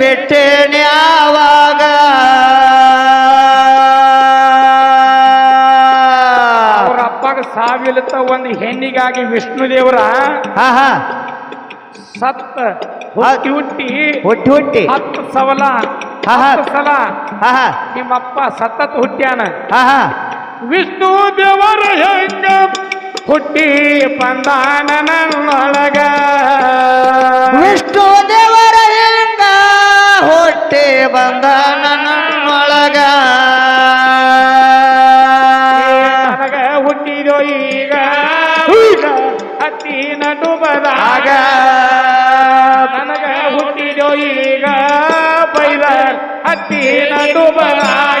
ಬಿಟ್ಟೇನೆ ಆವಾಗ? ಅವ್ರ ಅಪ್ಪಗ ಸಾವಿಲತ್ತ ಒಂದು ಹೆಣ್ಣಿಗಾಗಿ ವಿಷ್ಣು ದೇವರ ಹಾ ಹಾ. ಸತ್ತ ಹುಟ್ಟಿ ಹುಟ್ಟಿ ಹುಟ್ಟಿ ಹುಟ್ಟಿ. ಹತ್ತು ಸವಲ ಹಾ, ಹಾ. ಸಲ ಹಾ ಹಾ. ನಿಮ್ಮಪ್ಪ ಸತ್ತತ್ ಹುಟ್ಟ್ಯಾನ. ಹಾ ಹಾ. ವಿಷ್ಣು ದೇವರ ಹೆಂಗ ಹುಟ್ಟಿ ಬಂದಾನ ನನ್ನೊಳಗ. ವಿಷ್ಣು ಬಂದ ನನ್ನೊಳಗ ಹುಟ್ಟಿದೋ ಈಗ ಅತ್ತಿ ನಟು ಬದಾಗ ನನಗ ಹುಟ್ಟಿದೋ ಈಗ ಬೈದ ಅತ್ತಿ ನಟು ಬರಾಗ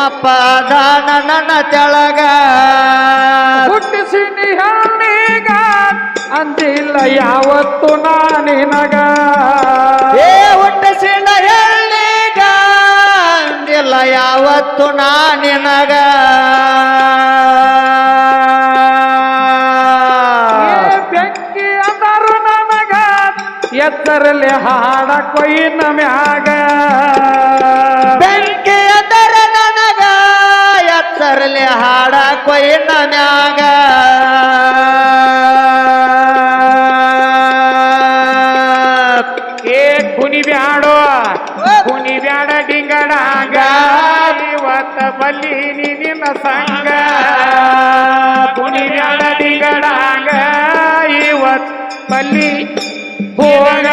ನಿಮ್ಮಪ್ಪ ದಾನ ನನ್ನ ತೆಳಗ. ಹುಟ್ಟಿಸಿ ನಿಹಣ್ಣೀಗ ಅಂದಿಲ್ಲ ಯಾವತ್ತು ನಾನಿನಗ ಏ ಹುಟ್ಟಿಸಿ ಎಳ್ಳಿಗ ಅಂದಿಲ್ಲ ಯಾವತ್ತು ನಾನಿನಗ ಏ ಬೆಂಕಿ ಅಂದರು ನನಗ ಎತ್ತರಲ್ಲಿ ಹಾಡ ಕೊಯ್ನ ಮ್ಯಾಗ. ಎತ್ತರಲಿ ಹಾಡ ಕೊಯ್ನ ಮ್ಯಾಗ. ಏ ಕುನಿ ಬ್ಯಾಡೋ ಕುನಿ ಬ್ಯಾಡ ಡಿಂಗಡಾಗ ಇವತ್ತ ಬಲ್ಲಿ ನಿನ್ನ ಸಂಗ. ಕುನಿ ಬ್ಯಾಡ ಡಿಂಗಡಾಗ ಇವತ್ ಬಲ್ಲಿ ಹೋಗ.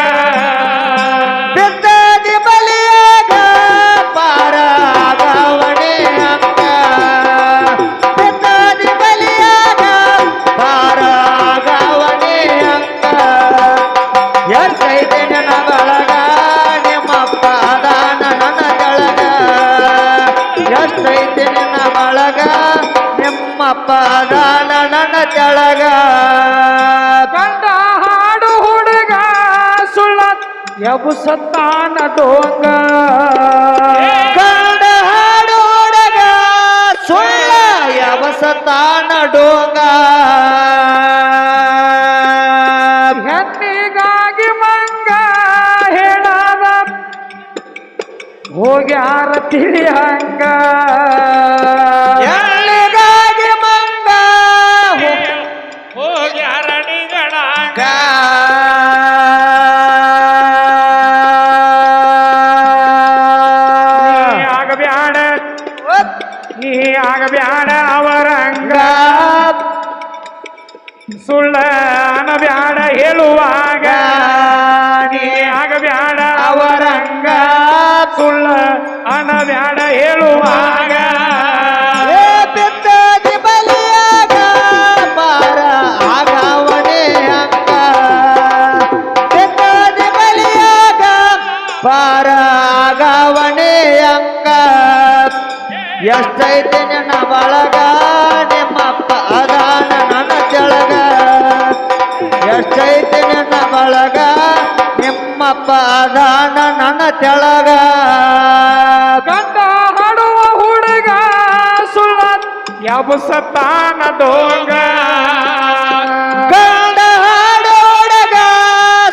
ದಾನ ನನ್ನ ತೆಳಗ ಗಂಡ ಹಾಡು ಹುಡುಗ ಸುಳ್ಳ ಎಬುಸತ್ತಾನ ಡೋಂಗ. ಕಂಡ ಹಾಡು ಹುಡುಗ ಸುಳ್ಳ ಯವಸತಾನ ಡೋಂಗ. ಹೆಣ್ಣಿಗಾಗಿ ಮಂಗ ಹೇಳಾದ. ಹೋಗ್ಯಾರ ತಿಳಿಯಂಗ. ಅನಬ್ಯಾಡ ಹೇಳುವಾಗ ನೀ ಆಗ ಬ್ಯಾಡ ಅವರಂಗ ಸುಳ್ಳ ಅನಬ್ಯಾಡ ಹೇಳುವಾಗ ಅದಾನ ನನ್ನ ತೆಳಗ. ಗಂಡ ಹಾಡುವ ಹುಡುಗ ಸುಳ್ಳ ದೊಂಗ ದೋಂಗ ಗಂಡ ಹಾಡೋಡಗ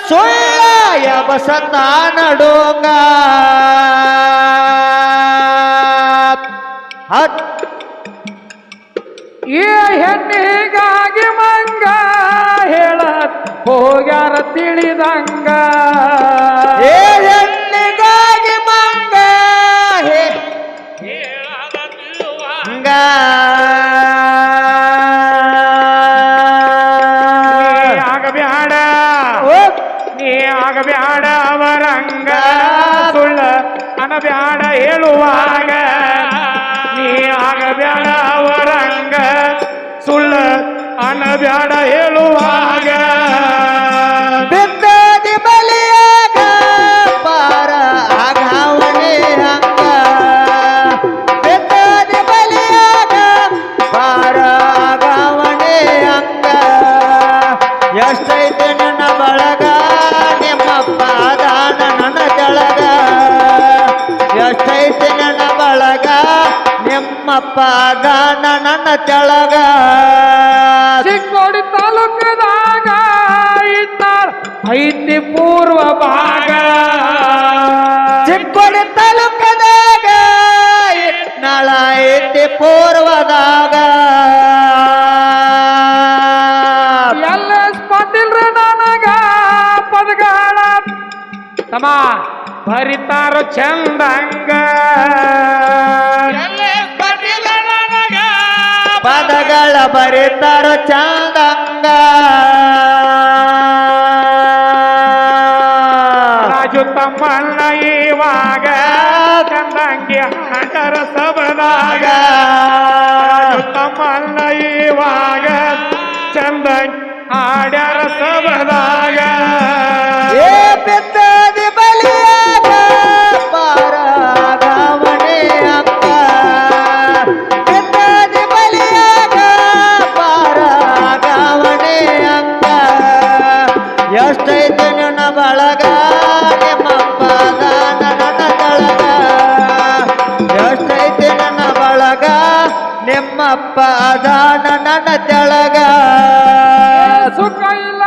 ಸುಳ್ಳ ಯಬಸತ ನಡೋಂಗ ಏ ಈ ಹೆಣ್ಣಿಗಾಗಿ ಮಂಗ ಹೇಳ ಹೋಗ್ಯಾರ ತಿಳಿದಂಗ. ಬ್ಯಾಡ ಅವರಂಗ ಸುಳ್ಳ ಅನ್ನ ಬ್ಯಾಡ ಹೇಳುವಾಗ ಎಷ್ಟೈತೆ ನನ್ನ ಬಳಗ ಆಘಾವಣೆ ಗಾನ ನನ್ನ ತೆಳಗ ಚಿಕ್ಕೋಡಿ ತಾಲೂಕದಾಗ ಐತಿ ಪೂರ್ವ ಭಾಗ. ಚಿಕ್ಕೋಡಿ ತಾಲೂಕದಾಗ ಇಟ್ನಾಳ ಐತಿ ಪೂರ್ವದಾಗ. ಎಲ್ಲ ಸ್ಪಂದಿಲ್ರಿ ನನಗ ಪದಗಾಳ ತಮ್ಮ ಬರಿತಾರ ಚಂದಂಗ ಬರೀತಾರ ಚಂದಂಗ. ರಾಜು ತಮ್ಮಣ್ಣ ಇವಾಗ ಚಂದಂಗಿ ಹಂಡರ ಸಬದಾಗ ತಮ್ಮಣ್ಣ ಇವಾಗ ಚಂದಂಗಿ ಹಾಡ್ಯಾರ ಸಬದಾಗ ನಿಮ್ಮಪ್ಪ ಅದಾನ ನನ್ನ ತೆಳಗ. ಸುಖ ಇಲ್ಲ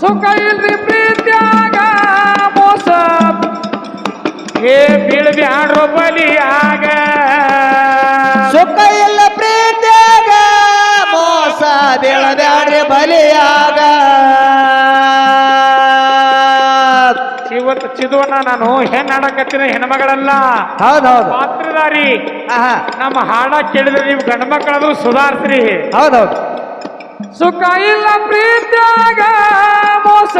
ಸುಖ ಇಲ್ರಿ ಪ್ರೀತಿಯಾಗ ಮೋಸ. ಏ ಬೀಳ್ಬ್ಯಾಡ್ರು ಬಲಿಯಾಗ ಸುಖ ಇಲ್ಲ ಪ್ರೀತಿಯಾಗ ಮೋಸ. ಬೀಳಬ್ಯಾಡ್ರಿ ಬಲಿಯಾಗ ಇವತ್ತು ಚಿದುವನ್ನ ನಾನು ಹೆಣ್ಣಾಡಕತ್ತಿನ ಹೆಣ್ಮಗಳಲ್ಲ. ಹೌದೌದು ಪಾತ್ರಧಾರಿ ನಮ್ಮ ಹಾಡ ಕೇಳಿದ್ರೆ ನೀವು ಗಂಡ ಮಕ್ಕಳದು ಸುಧಾರಿಸ್ರಿ. ಹೌದೌದು ಸುಖ ಇಲ್ಲ ಪ್ರೀತಿಯಾಗ ಮೋಸ.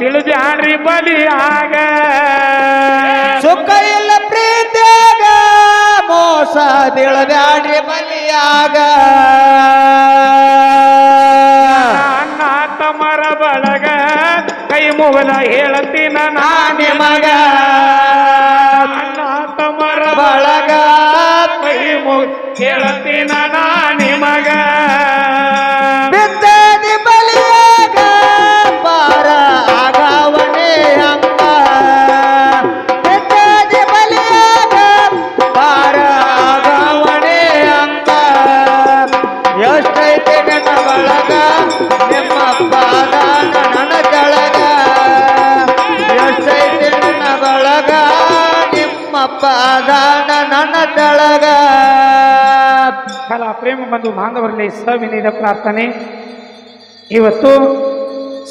ಬಲಿ ಬಲಿಯಾಗ ಸುಖ ಇಲ್ಲ ಪ್ರೀತಿಯಾಗ ಮೋಸ. ಬಲಿ ಬಲಿಯಾಗ ಅಣ್ಣ ತಮರ ಬಳಗ ಕೈ ಮುಗಲ ಹೇಳ್ತೀನ ನಾ ನಿಮಗ ಅಣ್ಣ ತಮ್ಮರ ಬಳಗ. ಕೈ ಮುಗ ಹೇಳ್ತೀನ ನಾ ನಿಮ್ಮಪ್ಪ ನನ್ನ ತೆಳಗ ಕಲಾ ಪ್ರೇಮ ಬಂಧು ಬಾಂಧವರಲ್ಲಿ ಸವಿನೀದ ಪ್ರಾರ್ಥನೆ. ಇವತ್ತು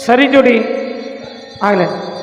ಸರಿ ಜೋಡಿ ಆಗಲಿ.